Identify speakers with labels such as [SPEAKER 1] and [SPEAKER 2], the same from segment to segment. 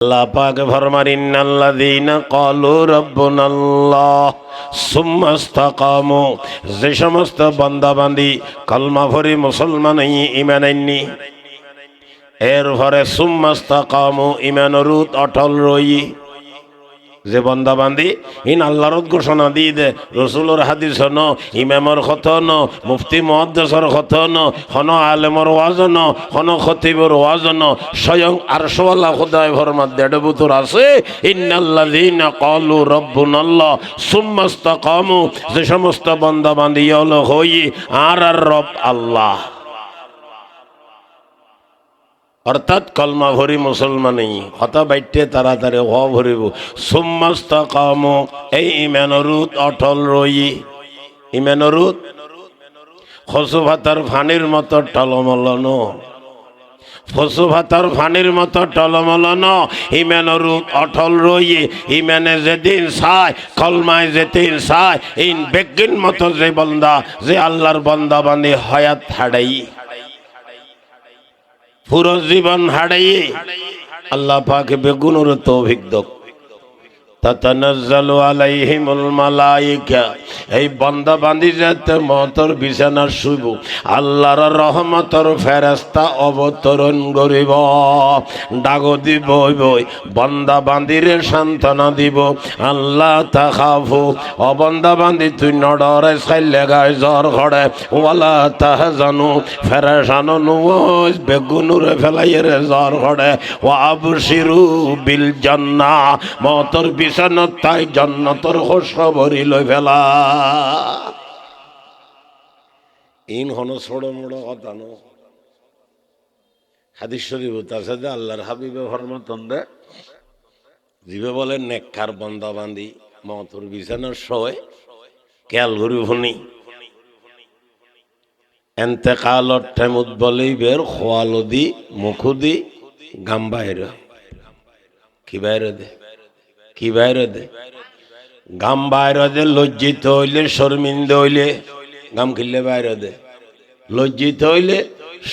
[SPEAKER 1] আল্লাহ পাক ফরমান ইন্নাল্লাযীনা ক্বালু রাব্বুনাল্লাহ সুম্মা ইসতাকামু যে সমস্ত বান্দাবান্দি কলমা ভরি মুসলমান ঈমান আননি এর পরে সুম্মা ইসতাকামু ঈমানরুত অটল রই যে বন্দা বন্দাবান্দি ইন আল্লাহর ঘোষণা দিয়ে দে, রসুলোর হাদিস হন, ইমামর খতন মুফতি মহাদ্দেশর খতন হন আলেমর ওয়াজন হন খতিবর ওয়াজন স্বয়ং আরশওয়ালা খুদায় ভরমার দেড় বুতুর আছে, ইন্নাল্লাযীনা ক্বালু রাব্বুনাল্লাহ, সুম্মা ইসতাকামু, যে সমস্ত বন্দাবান্দি হলো হই, আর আর রব আল্লাহ। অর্থাৎ কলমা ভরি মুসলমানই হতা বাইটে তাড়াতাড়ি হ ভরিব। সুম্মাস্ত কাম এই ইমানরুত অটল রই। ইমানরুত খসু ভাতার ফানির মতো টলমলন। ফসু ভাতার ফানির মতো টলমলন। ইমানরুত অটল রই। ইমানে যেদিন সায় কলমায় যেদিন সায় ইন বেগিন মতো যে বন্দা, যে আল্লাহর বন্দা বান্ধে হয়াত হাড়াই। পুরো জীবন হারাইয়ে আল্লাহ পাকে বেগুনের তো অভিজ্ঞ এই বান্দা বান্দি যাতে মতর বিছানা শুইব। আল্লাহর রহমতর ফেরেশতা অবতরণ করিব। ডাগ দিব বান্দা বান্দিরে সান্ত্বনা দিব। আল্লাহ তাখাফু। অবন্দা বান্দি তুই নডরে চাইলে গায় জ্বর ঘরে। ওয়ালা তাহজানু, ফেরেশানো নুজ বেগুনুরে ফেলাইরে জ্বর ঘরে। ও আবশিরু বিল জান্নাহ। মতর বিছানত তাই জন্নতর খবরি লই ফেলা। ইন হন ছোড় মোড় কথা নো। হাদিস শরীফ আছে যে আল্লাহর হাবিবে ফরমাতন দে। জিবে বলে, নেককার বন্দা বান্দি মতর বিছানার শোয় কেল ঘুরি ভুনি এন্তেকালত টেমুত বলেই বের গাম বাইরে। কি বাইরে দে? কি বাইরে গাম বাইরে দে লজ্জিত হইলে শর্মিন্দ হইলে গাম খিললে বাইরে দে লজ্জিত হইলে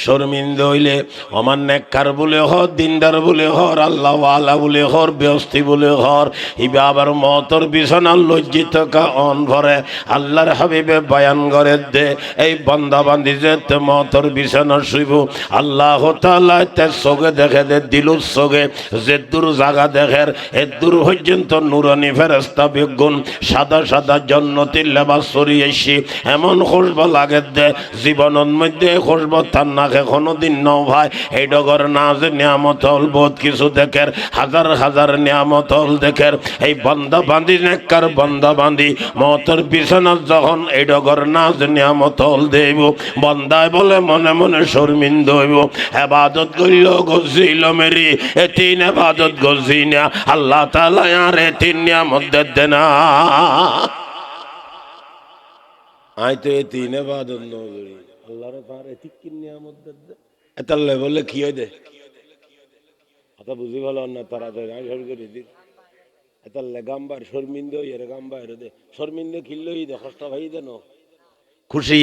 [SPEAKER 1] শর্মিন্দ হইলে আমার নেককার বলে হর, দিনদার বলে হর আল্লাহ আলা বলে হর ব্যস্তি বলে হর ইবে আবার মতর বিছানা লজ্জিত কা অন ভরে, আল্লাহর হাবিবে বয়ান করে দে, এই বন্দা বান্দি যে মতর বিছানা শুইব, আল্লাহ তাআলা তে সগে দেখে দে, দিলুর সগে, যে দূর জাগা দেখের, এ দূর পর্যন্ত নুরানি ফেরেস্তা বেগুন, সাদা সাদা জন্নতির লেবাস সরিয়েছি এমন খুশবা লাগে দে, জীবনের মধ্যে খুশবা তার নাকে কোনোদিন ন ভাই। এই ডগর নাচ নিয়ামত হল, বহুত কিছু দেখের, হাজার হাজার নিয়ামত হল দেখের। এই বান্ধি নেককার বান্ধি মতর যখন এই ডগর নাচ নিয়ামত হল দেব, বন্দায় বলে মনে মনে শর্মিন্দ হইব এবাদত করিল গজিল মেরি এবাদত গজি না। আল্লাহ তালা আর এ তিন দে না। আই তো এ নগরী আল্লাহর পার এটি কি নিয়ামত দে এতাল্লে বলে কি হয় দে? কথা বুঝি ভালো না তারা তো আমি সর করে দি এতাল্লে গাম্বার শর্মিন্দ এর গাম্বার দে। শর্মিন্দ খিল্ল দে কষ্ট ভাই দেন খুশি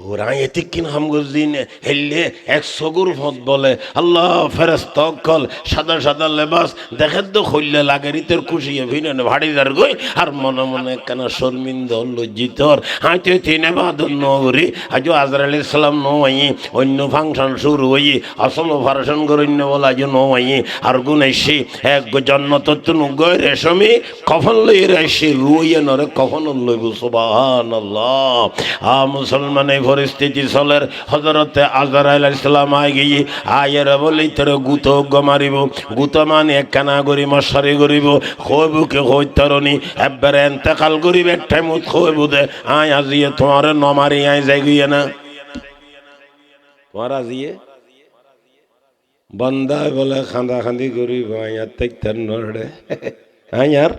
[SPEAKER 1] এ ওরা এতিক কিন হামগুদ্দিন হেললে এক সগুর বলে, আল্লাহ ফেরেস্ত কল সাদা সাদা লেবাস, দেখেন তো খইলে লাগে রিতের খুশিয়ে ভিনেন ভাড়িদার গই, আর মনে মনে কেন শর্মিন্দ লজ্জিত হাইতে তিনে বাদ নগরি আজ ইসলাম অন্য ফাংশন শুরু হই, আসল করে অন্য বলা যে নই আর এক জন্ম তুনু গয় রেশমি কখন লই রেশি রুইয়ে নরে, কখন লইব সুবাহান আল্লাহ আ মুসলমান পরিস্থিতি চলের হজরতে আজর ইসলাম আই গিয়ে আয়ের বলি তোর গুত মারিব, গুত মানে একখানা করি মশারি করিব খৈবুকে হই তরণি, একবারে এন্তেকাল করিব একটাই মুখ খৈব দে, আয় আজিয়ে তোমার নমারি আয় যাই গিয়ে না। তোমার আজিয়ে? বন্দায় বলে খান্দা খান্দি করিব আয়ার তেইতার নড়ে। আয়ার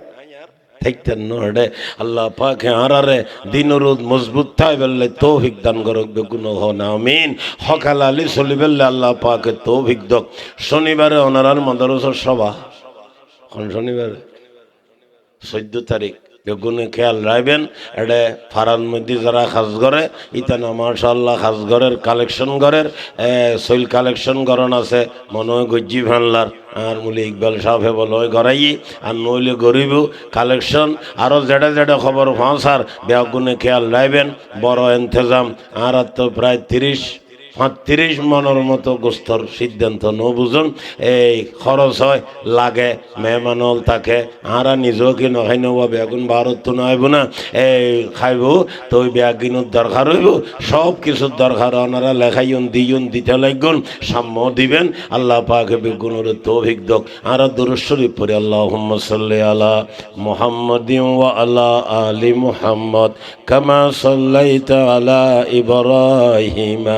[SPEAKER 1] থাকতেন নড়ে। আল্লাহ পাকে আরারে দিনরুদ মজবুত থাই বললে তৌফিক দান করক বেগুন হন আমিন। হকাল আলী চলি বললে আল্লাহ পাকে তৌফিক দক শনিবারে ওনারার মাদারসর সভা। শনিবারে? চোদ্দ তারিখ। বেগুনে খেয়াল রাখবেন এটা ফারান মধ্যে যারা খাস করে, ইতানা মার্শাল্লাহ খাস ঘরের কালেকশন ঘরের সইল কালেকশন গরন আছে, মনে হয় গজ্জি ভানলার আর মুলি ইকবাল সাহেব বল, ওই গড়াই আর নইলে গরিব কালেকশন আরও যেটা যেটা খবর ফাঁসার বেগুনে খেয়াল রাখবেন, বড় এন্তেজাম, আর তো প্রায় তিরিশ তিরিশ মনের মতো গোস্তর সিদ্ধান্ত ন বুঝুন এই খরচ হয়, লাগে, মেহমানল থাকে। আরা নিজেও কি নখাই নব বেগুন ভারত তো নইব না এই খাইব তো ওই বেগুনের দরকার হইব। সব কিছুর দরকার ওনারা লেখাইন দিয়ন দিতে লাগুন সাম্য দিবেন। আল্লাহ পাকে বেগুনের তৌফিক দক আরা দুরুশ্বরী পরে আল্লাহ সাল্লি আলা মোহাম্মদ ওয়া আলা মুহাম্মদ। কামা সাল্লাইতা আলা ইব্রাহিমা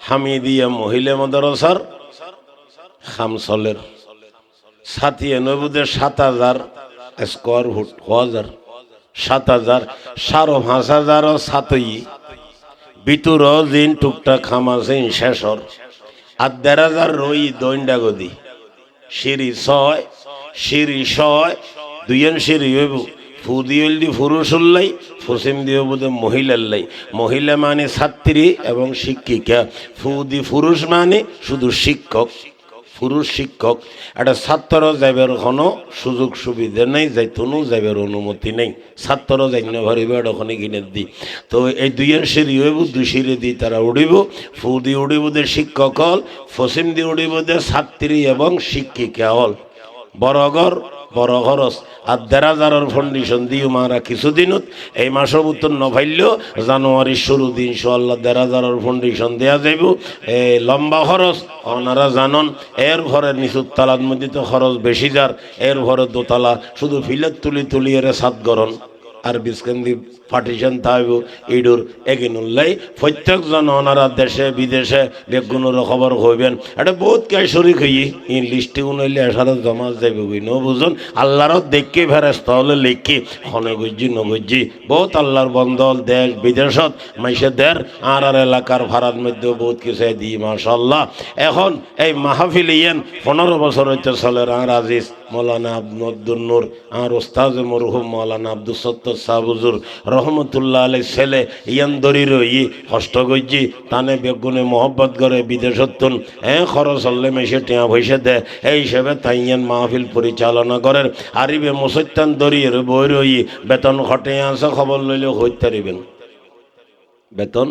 [SPEAKER 1] হামিদিয়া মহিলা মাদ্রাসার খামসলের। সাতিয়ে নবুদের সাত হাজার স্কোয়ার ফুট হাজার, সাত হাজার, সাড়ে পাঁচ হাজার সাতই। বিতুর দিন টুকটাক খামাছে শেষর। আর দেড় হাজার রই দৈন্ডা গদি সিঁড়ি ছয় সিঁড়ি ছয় দুইজন সিঁড়ি হইব। ফুদিউল দি পুরুষ উল্লাই ফসিম দিয়ে বোধ মহিলার লাই মহিলা মানে ছাত্রী এবং শিক্ষিকা। ফুদি পুরুষ মানে শুধু শিক্ষক পুরুষ শিক্ষক। একটা ছাত্র যাইবার কোনো সুযোগ সুবিধা নেই যাইতনও যাইবার অনুমতি নেই। ছাত্র যাই না ভারিব ওখানে কিনে দি। তো এই দুইয়ের সিঁড়ি হইব, দুই সিঁড়ি দি তারা উড়িব। ফু দি উড়িব দে শিক্ষক হল ফসিম দি উড়িব দে ছাত্রী এবং শিক্ষিকা হল। বড়গর বড় খরচ। আর দেড় হাজারের দিও মারা কিছুদিনত, এই মাসের উত্তর নভাইলেও জানুয়ারির শুরু দিন সোল্লা দেড় হাজারের ফাউন্ডেশন দেওয়া যাইব। এই লম্বা খরচ, ওনারা জানন, এর ঘরে নিচুর তালার মধ্যে তো খরচ বেশি যার, এর ঘরে দোতলা, শুধু ফিলের তুলি তুলি এর সাত গরণ। আর বিস্কেন্দি পার্টিশন থাকব ইডুর এগিনুল্লাই প্রত্যেকজন ওনারা দেশে, বিদেশে বেগুনের খবর হইবেন এটা বহুত কাই শরিক হই ই লিস্টে উনইলে এসারে জমা গই ন বুঝুন? আল্লাহর দেখি ফেরেস্ত হলে লিখি, খনে গুজি নগুজি বহুত আল্লাহর বন্দল, দেশ, বিদেশত মাইসে দের আর আর এলাকার ভাড়ার মধ্যে বহুত কিছু দিই, মাশাল্লাহ। এখন এই মাহফিল ইয়েন পনেরো বছর হইতে চলে আর আজিজ। মৌলানা আব্দুল নূর, আর ওস্তাজ মরহুম মৌলানা আব্দুল সত্তর সাহুজুর রহমতুল্লাহ আলাই ছেলে ইয়ান দরির ই কষ্ট করছি তানে বেগুনে মহব্বত করে বিদেশত্তুন হ্যাঁ খরচ হলে মেসে টিয়া পয়সা দেয় এই হিসেবে তাই ইয়ান মাহফিল পরিচালনা করেন। আরিবে মুসত্তান দরিয়ের বই রই বেতন খটে আছে, খবর লইলে হইতে বেতন?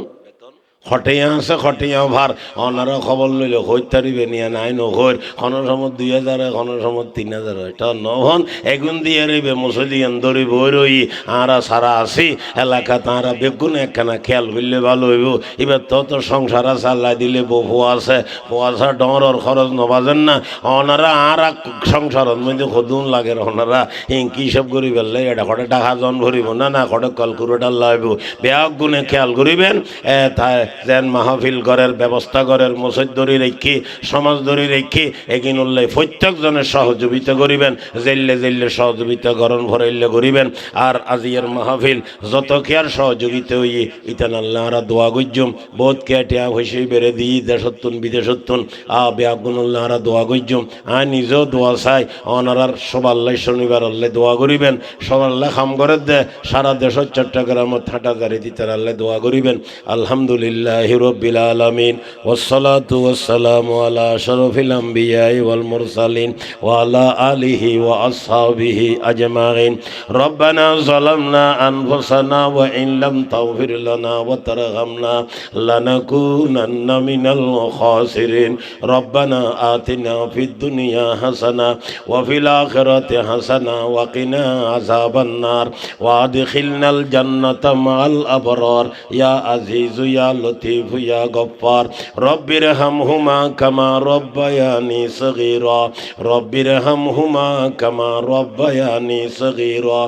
[SPEAKER 1] খটিয়া আছে খটিয়া ভার। অনারা খবর লইলে হইতারিবে নিয়ে নাই নহর কোনো সময় দুই হাজার কোনো সময় তিন হাজার এটা নহন, এগুন দিয়ে রইবে মুসলিয়ান দড়ি বই রই। আরা সারা আসি, এলাকা তাঁরা বেগুন একখানা খেয়াল করলে ভালো হইব। এবার তত সংসার চাল্লাই দিলে বহু আছে। পয়সা ডর খরচ নবাজেন না। অনারা আরা সংসারের মধ্যে সদুন লাগে ওনারা হিংকি সব করি ফেললে এটা কটে টাকা জন ভরিব। না না কটে কলকুরোটা লাইব বেয়া গুণে খেয়াল করিবেন। এ তাই যেন মাহফিল ঘরের ব্যবস্থা ঘরের মসজিদ ধরি রেখি, সমাজ ধরি রেখি এগিন উল্লাই প্রত্যেকজনের সহযোগিতা করিবেন, জেললে জেললে সহযোগিতা গরম ভরাইলে করিবেন। আর আজিয়ার মাহফিল যত কেয়ার সহযোগিতা হই ইতান আল্লাহরা দোয়া গজ্জুম বহুত কেটিয়া হয়েছে বেড়ে দিই, দেশত্তুন, বিদেশত্তুন। আ বেআগুন আল্লাহরা দোয়া গজ্জুম আ, নিজেও দোয়া চাই, অনারার সবাল্লাই শনিবার আল্লাহ দোয়া করিবেন। সবাল্লাহ খাম করে দে, সারা দেশের চট্টগ্রামত থাটা জারি দিতে আল্লাহ দোয়া করিবেন। আলহামদুলিল্লাহ। আলহামদুলিল্লাহ রবিল আলমিন ওসলাত ওসালাম আলিহি আজমাইন। রব্বানা জালামনা আনফুসানা ওয়া ইন লাম তাগফির আতিনা ফিদ দুনিয়া হাসানা ওয়া ফিল আখিরাতি হাসানা ওয়া কিনা আযাবান নার ওয়া আদখিলনাল জান্নাতা মাআল আবরার। আজিজু লতিফ ইয়া গফফার রব্বির হামহুমা কামা রব্বায়ানি সগীরা রব্বির হামহুমা কামা রব্বায়ানি সগীরা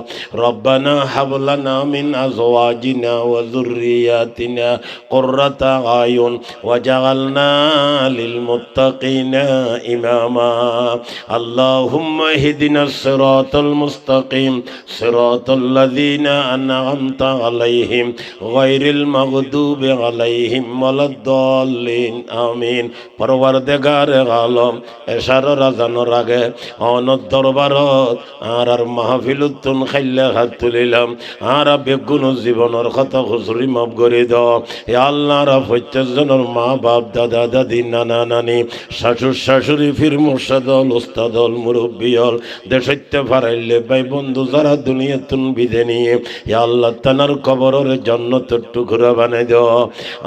[SPEAKER 1] রব্বানা হাব লানা মিন আজওয়াজিনা ওয়া যুররিয়াতিনা কুররাতা আয়ুন। ওয়াজআলনা লিল মুত্তাকিনা ইমামা। আল্লাহুম্মা ইহদিনাস সিরাতাল মুস্তাকিম। সিরাতাল লাযিনা আন'আমতা আলাইহিম। গায়রিল মাগদুবি আলাইহিম ওয়ালাদ-দাল্লিন আমিন। পরওয়ারদিগার আলম, এশার রাজানোর আগে অনদ দরবারত, আর আর মাহফিলুত্তুন খাইলে হাত তুলিলাম। আর বেগুন জীবনের কথা খুচরি মাফ করে দাও। এ আল্লাহর প্রত্যেকজনের মা বাপ দাদা, দাদি, নানা, নানি শাশুর শাশুড়ি ফির মোর্শাদল ওস্তাদল মুরব্বিয়ল দেশত্য ফারাইলে ভাই, বন্ধু, যারা দুনিয়া তুন বিধে নিয়ে, এ আল্লাহ তানার কবরের জন্য তো টুকরা বানাই দাও।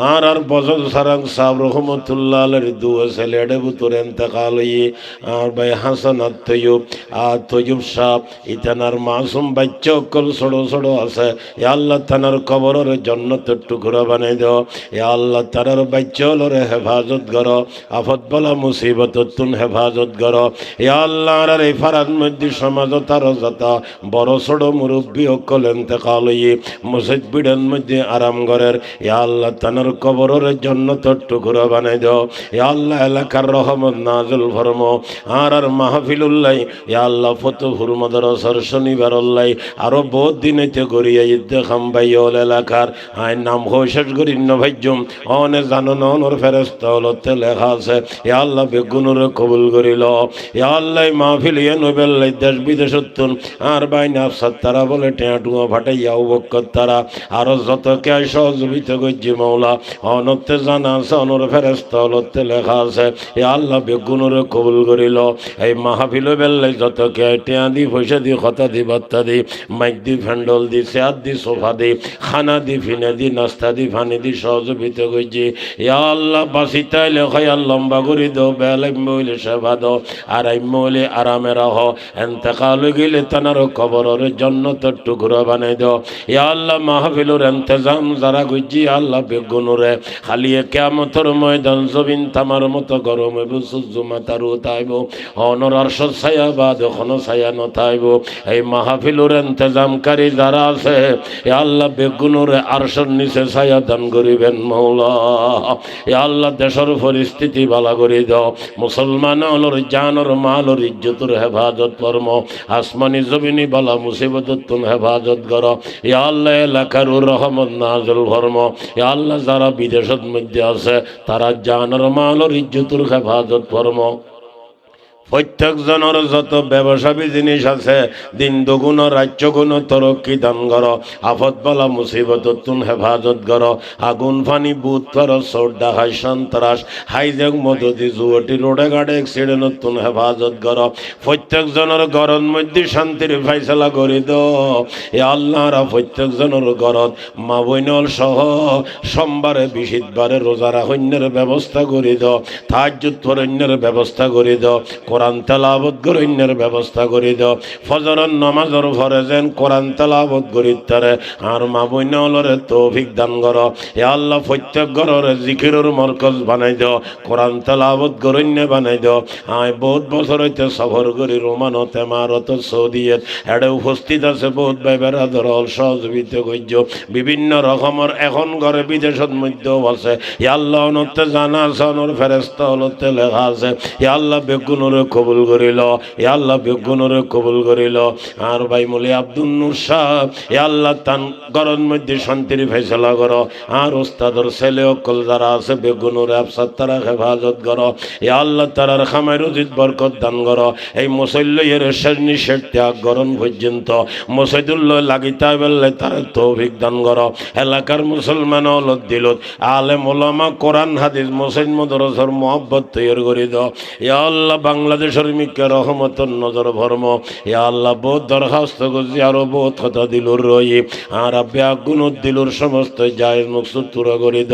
[SPEAKER 1] আর আর বছর সারাং সাহ রহমতুল্লাহ আলের দুয়া ছেলে এডে বুতর এন্তেকাল হইয়ে আর ভাই হাসান আর তৈব আর তৈব সাহ ইতানার মাসুম বাচ্চা অকল ছোড়ো ছোড়ো আছে এ আল্লাহ তানার কবরের জন্য তো টুকরা বানাই দাও এ আল্লাহ তানার বাচ্চা হলরে হেফাজত কর আফত বলা মুসিবত তুন হেফাজত কর এ আল্লাহ আর এই ফারার মধ্যে সমাজ তার যত বড় ছোট মুরব্বী অকল এন্তেকাল হইয়ে মসজিদ বিডের মধ্যে আরাম ঘরের এ আল্লাহ তানার কবরের জন্য তো টুকরা বানাই দাও। এ আল্লাহ এলাকার রহমত নাজুল ফরম। আর আর মাহফিলুল্লাহ, এ আল্লাহ ফতুহুর মদরসর শনিবার উল্লাই আরও বহুত দিনেতে গড়িয়া ইদ্দে খাম্বাই ওল এলাকার। আই নাম হোশেষ করি নভাইজুম অনে জানো নর ফেরস্ত হলতে লেখা আছে, এ আল্লাহ বেগুনুরে কবুল করিল এ আল্লাহ মাহফিল ইয়ে নোবেল্লাই দেশ বিদেশত্তুন আর বাই নাফসার তারা বলে টেঁটুয়া ফাটাইয়া উবক্কর তারা। আরও যত কে সহযোগিতা করছি মৌলা অনতে জানা আছে, অনর ফেরস্ত লেখা আছে, এ আল্লাহ বেগুনুরে কবুল করিল। এই মাহফিল বেল্লাই যত কে টেঁয়া দি পয়সা দি কথা দি, বাত্তা দি, মাইক দি, ফ্যান্ডল দি, চেয়ার দি, সোফা দি, খানা দি, ফিনে দি, নাস্তা দি ফানি দি, সহযোগিতা করছি ইয়া আল্লাহ বাসি তাইলে হয় লম্বা করি দো বেলাইম বইলে সেবা দো আর মইলে আরামে রাহ এন্তেকাল গেলে তানার কবরের জন্য তো টুকরো বানাই দো। ইয়া আল্লাহ, মাহফিলুর এন্তেজাম যারা গুজি আল্লাহ বেগুনুরে খালিয়ে কেমতর ময়দান জবিন তামার মতো গরম হইব, সূর্য মাতার উতাইব অনর আরশ ছায়া বা যখন ছায়া নতাইব এই মাহফিলুর এন্তেজামকারী যারা আছে, এ আল্লাহ বেগুনুর আরশর নিচে ছায়া দান করিবেন মৌলা। এ আল্লাহ দেশের পরিস্থিতি বালা করে দাও। মুসলমান হলোর জানর মালর ইজ্জতর হেফাজত কর্ম, আসমানি জমিনি বালা মুসিবত তুম হেফাজত কর। এ আল্লাহ এলাকার রহমত নাজল ধর্ম এ আল্লাহ যারা বিদেশের মধ্যে আছে তারা জানার মালর ইজ্জতুর হেফাজত কর্ম প্রত্যেকজনের যত ব্যবসায়ী জিনিস আছে, দিন দুগুণ, রাজ্য গুণ, তরক্কি দান কর, আফত বলা মুসিবত তুন হেফাজত কর, আগুন ফানি বুত কর, চোর ডাহাই সন্ত্রাস, হাইজেক মদতি জুয়টি রোডে গাড়ে অ্যাক্সিডেন্ট তুন হেফাজত কর। প্রত্যেকজনের ঘরের মধ্যে শান্তির ফাইসলা করি দ। এ আল্লাহরা প্রত্যেকজনের ঘরত মা বৈনল সহ সোমবারে বিশিতবারে রোজা রাহন্যের ব্যবস্থা করি দ, তাহাজ্জুদ ফরণ্যের ব্যবস্থা করি দ। কোরআন তেলাবত গরণ্যের ব্যবস্থা করে দাও। ফজরের নমাজর ভরে যেন কোরআন তেলাবত করি তারে, আর মা বইনলরে তৌফিক দান কর। এ আল্লাহ, প্রত্যেক ঘরের জিকিরের মরকজ বানাই দাও, কোরআন তেলাবত গরণ্য বানাই দাও। আয়, বহুত বছর হইতে সফর করি রোমানত, এমারত, সৌদিয়েত। এডে উপস্থিত আছে বহুত বেবেরা ধরল সহযোগিতা কর্য বিভিন্ন রকমের এখন ঘরে বিদেশত মধ্যেও আছে। ই আল্লাহ অনতে জানা আছে, অনর ফেরেস্তা হলতে লেখা আছে। ই আল্লাহ, বেগুনরে কবুল করিল, এ আল্লাহ বেগুনরে কবুল করিল। আর ভাই মলি আব্দুল নূর শাহ এ আল্লাহ তান গরম মধ্যে শান্তির ফেসলা কর। আর ওস্তাদর ছেলে অকল যারা আছে, বেগুনরে আফসার তারা হেফাজত কর। এ আল্লাহ তারার খামাই রুজিত বরকত দান কর। এই মুসল্লের শেষ নিষেধ ত্যাগ গরম পর্যন্ত। মুসৈদুল্লাহ লাগিতা বেললে তার তৌফিক দান কর। এলাকার মুসলমান অলদ দিলত। আলে ওলামা কোরআন, হাদিস মুসৈদ মদরসর মোহব্বত তৈরি করে দাও ইয়া আল্লাহ বাংলা বাংলাদেশের মিকে রহমতন নজর ভর্ম। এ আল্লাহ বহুত দরখাস্ত করছি, আরও বহুত কথা দিলুর রই। আর আব্বা গুণ দিলুর সমস্ত যায় মুকসুদ তুরা করে দ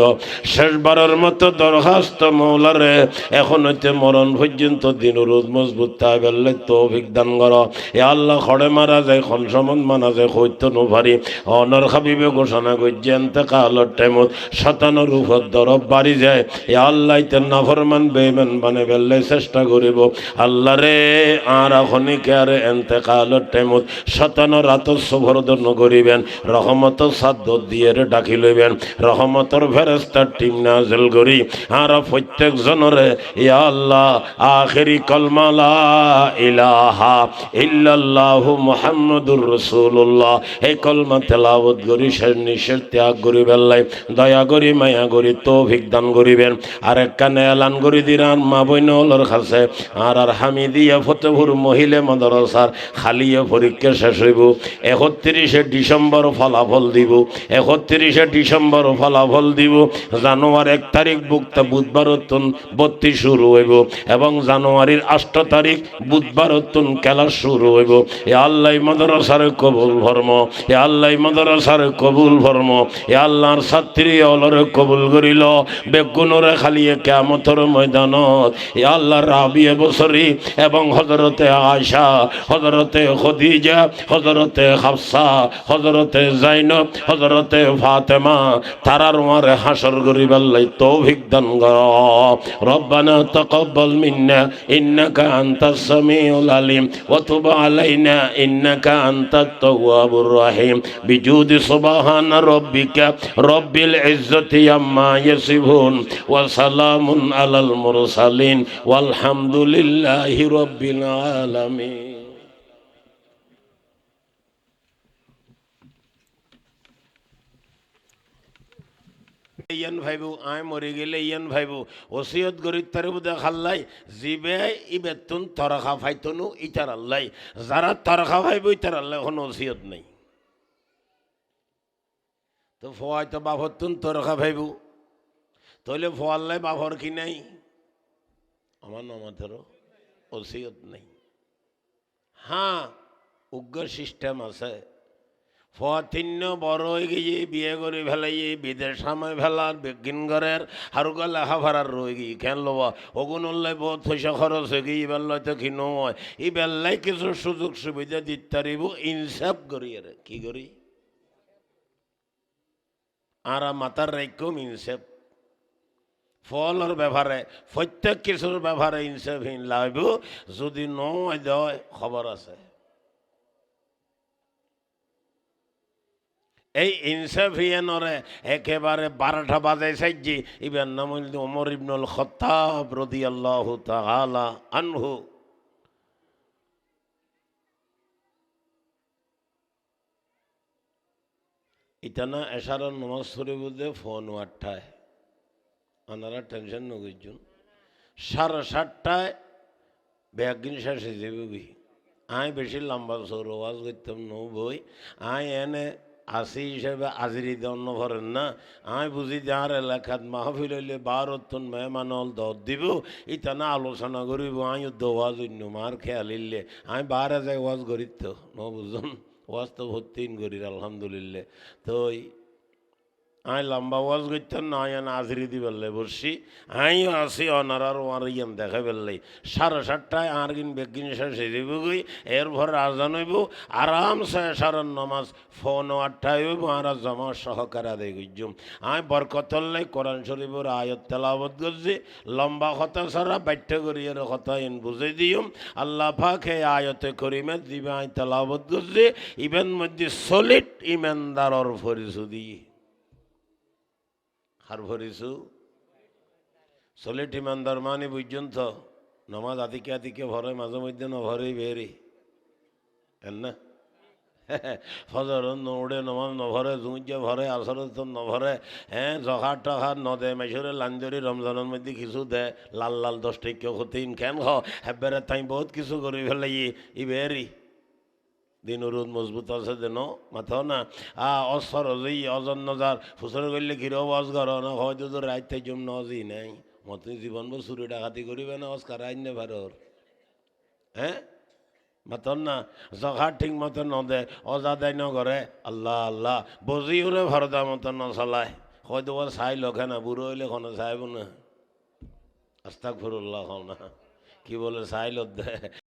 [SPEAKER 1] শেষবারের মতো দরখাস্ত মৌলারে, এখন হইতে মরণ পর্যন্ত দিন রোদ মজবুত তাই বেললে তৌফিক দান কর। এ আল্লাহ খড়ে মারা যায়, খন সমন মানা যায় হইত নোভারি অনর খাবিবে ঘোষণা করছে এনতে কালর টাইমত শতানো রূপত দরব বাড়ি যায়। এ আল্লাহ ইতে নাফরমান বেমান মানে বেললে চেষ্টা করিব। আল্লাহ রে, আর এখনই আর এনতে কালর টাইমত শতানো রাত সুভরদন করিবেন, রহমত সাধ্য দিয়ে ডাকি লইবেন, রহমতর ফেরেস্তার টিম নাজেল করি। আর প্রত্যেক জনরে, ইয়া আল্লাহ, আখেরি কলমালা ইলাহা ইল্লাল্লাহু মুহাম্মাদুর রাসূলুল্লাহ। এই কলমা তেলাওয়াত করি শেষ নিঃশ্বাস ত্যাগ করি বেল্লাই দয়া করি, মায়া করি, তৌফিক দান করিবেন। আর এক কানে এলান করি দিরান মা বইনলর কাছে। আর আর হামিদিয়া ফতেপুর মহিলা মাদ্রাসার খালিয়ে পরীক্ষা শেষ হইব। একত্রিশে ডিসেম্বর ফলাফল দিব। একত্রিশে ডিসেম্বর ফলাফল দিব। জানুয়ার এক তারিখ বুকটা বুধবার উত্তন বত্তি শুরু হইব। এবং জানুয়ারির আষ্ট তারিখ, বুধবার উত্তন খেলা শুরু হইব। এ আল্লাহ মাদ্রাসার কবুল ভর্ম এ আল্লাহ মাদ্রাসার কবুল ভর্ম এ আল্লাহর ছাত্রী অলরে কবুল করিল। বেগুনরে খালিয়ে কেমতর ময়দানত। এ আল্লাহ রাবিয়ে বসরি এবং হজরতে আয়সা হজরতে খদিজা হজরতে হাফসা হজরতে জাইনব হজরতে ফাতেমা তারার মারে হাসর গরিব তৌফিক দান কর। রব্বানা তাকাব্বাল মিন্না, ইন্নাকা আনতাস সামিউল আলিম, ওয়া তুব আলাইনা, ইন্নাকা আনতাত তাওয়াবুর রহিম। বিজুদি সুবহানা রাব্বিকা রব্বিল ইজ্জতি আম্মা ইয়াসিফুন, ওয়া সালামুন আলাল মুরসালিন ওয়ালহামদুলিল্লাহি রাব্বিল আলামিন। ইয়ান ভাইবু, আয় মরি গেলে ইয়ান ভাইবু। ওসিয়ত গরিব তারে বুদে খাল্লাই, জিবে ইবেতুন তরখা ফাইতনু ইতার আল্লাই। যারা তরখা ফাইবু ইতার আল্লাহ কোনো ওসিয়ত নেই। তো ফোয়াই তো বাভতুন তরখা ভাইবু। তইলে ফোয়াল্লাই বাভর কি নাই? আমার নমাথেরও ওসিয়ত নেই হ্যাঁ উগ্র সিস্টেম আছে ফতিন্য বড় হয়ে গিয়ে বিয়ে করে ফেলাই বিদেশ সময় ফেলার বেগিন ঘরের হারু গেলে হাফারার রয়ে গিয়ে কেন লবা ওগুন উল্লাই বহুত পয়সা খরচ হয়ে গিয়ে বেল্লাই তো কি নয় এই বেল্লাই কিছু সুযোগ সুবিধা দিতে পারিব ইনসাফ করি আর কি করি আর মাতার রাইকম ইনসাফ ফলর ব্যাপারে, প্রত্যেক কিছুর ব্যাপারে ইনসাফহীন লাগব, যদি নয় দেয়, খবর আছে। এই ইনসাফিয়ানরে একেবারে বারোটা বাজে সাইজি ইবেন নাম হইল ওমর ইবনুল খত্তাব রদি আল্লাহ তাআলা আনহু। ইতানা এশারার নমাজ বুঝে ফোন আটটায় আনারা টেনশন নগিজন সাড়ে সাতটায় ব্যাগিন শেষ হয়ে যাবে আয় বেশি লম্বা সৌর ওয়াজ করতাম, নো বই। আয় এনে আসি হিসেবে আজিরি দন্য ভরেন না। আমি বুঝি যার এলাকাত মাহফিল হইলে বারতন মেহমান হল দর দিব। ইটা না আলোচনা করিব আমি দোয়াজ অন্য মার খেয়াল ইল্লে। আমি বারে যাই ওয়াজ করিত ন বুঝুন। ওয়াজ তো ভর্তিন করির, আলহামদুলিল্লাহ। তো আই লম্বা ওয়াজ করতেন না আইন আজরি দি বেললে বসছি আইও আসি অনারার ওয়ার ইয়ান দেখা বেললে সাড়ে সাতটায় আর কিন বেগিন শেষ দিব গই এর ভর আজান হইব আরামসে সারান নমাজ ফোন আটটায় হইব আর জমা সহকারে আদায় করছুম আই বরকতল্লাই কোরআন শরীফের আয়ত তেলাবত করছি লম্বা কথা সারা বাধ্য করি এর কথা ইন বুঝে দিম আল্লাহ পাক আয়তে করিমে দিবে আই তেলাবত করছি ইভেন মধ্যে সলিড ইমানদারর ফরিসুদি হার ভরিছু সলিট ইমানদার মানে বুঝছেন তো নমাজ আদিকে আদিকে ভরে মাঝে মধ্যে নভরেই বেরি কেন না ফজর নৌড়ে নমাজ নভরে জুঁজে ভরে আসর তো নভরে হ্যাঁ জখার টখার নদে মেশরে লাঞ্জরি রমজানের মধ্যে কিছু দে লাল লাল দশ টিকে হতেইন কেন হ হেবেরে তাই বহুত কিছু করি ফেলে ই বেরি দিন রোদ মজবুত আছে দেন মাথাও না। আ অসর যেই অজন নজার ফুসর করলে কিরো বস ঘর না হয়তো তো রাইতে জম নজি নাই। মতে জীবন বছর চুরি ডাকাতি করিবে না অস্কার আইন নে ভারর হ্যাঁ মতন না। জখা ঠিক মতন ন দে অজা দেয় ন করে আল্লাহ আল্লাহ। বজি উরে ভরদা মতন ন চলায় হয়তো ওর চাই লখে না বুড়ো হইলে কোনো চাইব না। আস্তাক ফিরুল্লাহ না। কি বলে চাই লত দে